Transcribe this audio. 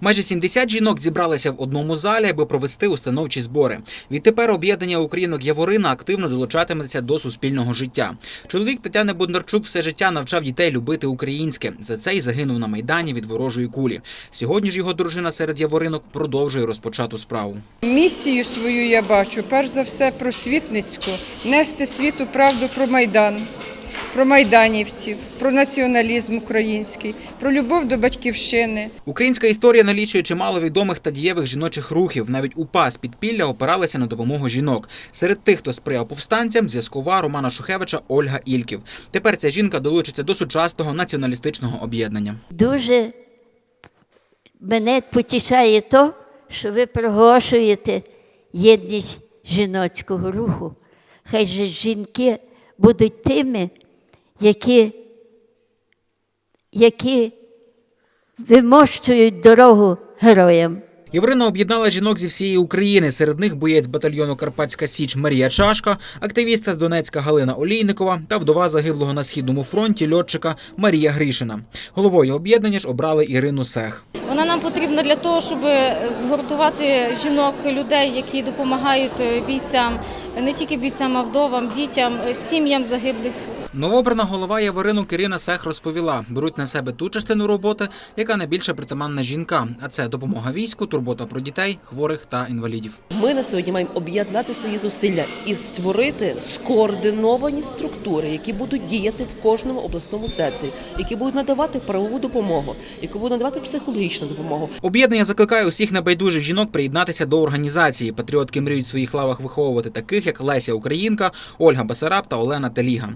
Майже 70 жінок зібралися в одному залі, аби провести установчі збори. Відтепер об'єднання Українок Яворина активно долучатиметься до суспільного життя. Чоловік Тетяни Бондарчук все життя навчав дітей любити українське. За це й загинув на майдані від ворожої кулі. Сьогодні ж його дружина серед яворинок продовжує розпочату справу. Місію свою я бачу, перш за все, просвітницьку, нести світу правду про Майдан, про майданівців, про націоналізм український, про любов до батьківщини. Українська історія налічує чимало відомих та дієвих жіночих рухів. Навіть УПА з підпілля опиралися на допомогу жінок. Серед тих, хто сприяв повстанцям, зв'язкова Романа Шухевича Ольга Ільків. Тепер ця жінка долучиться до сучасного націоналістичного об'єднання. Дуже мене потішає то, що ви проголошуєте єдність жіночого руху. Хай же жінки будуть тими, які, які вимощують дорогу героям. Єврина об'єднала жінок зі всієї України. Серед них боєць батальйону Карпатська Січ Марія Чашка, активістка з Донецька Галина Олійникова та вдова загиблого на східному фронті льотчика Марія Гришина. Головою об'єднання ж обрали Ірину Сех. Вона нам потрібна для того, щоб згуртувати жінок, людей, які допомагають е, бійцям, не тільки бійцям, а вдовам, дітям, е, сім'ям загиблих. Новообрана голова Яворинок Ірина Сех розповіла, беруть на себе ту частину роботи, яка найбільше притаманна жінкам, а це допомога війську, турбота про дітей, хворих та інвалідів. Ми на сьогодні маємо об'єднати свої зусилля і створити скоординовані структури, які будуть діяти в кожному обласному центрі, які будуть надавати правову допомогу, які будуть надавати психологічну допомогу. Об'єднання закликає усіх небайдужих жінок приєднатися до організації. Патріотки мріють в своїх лавах виховувати таких, як Леся Українка, Ольга Басараб та Олена Теліга.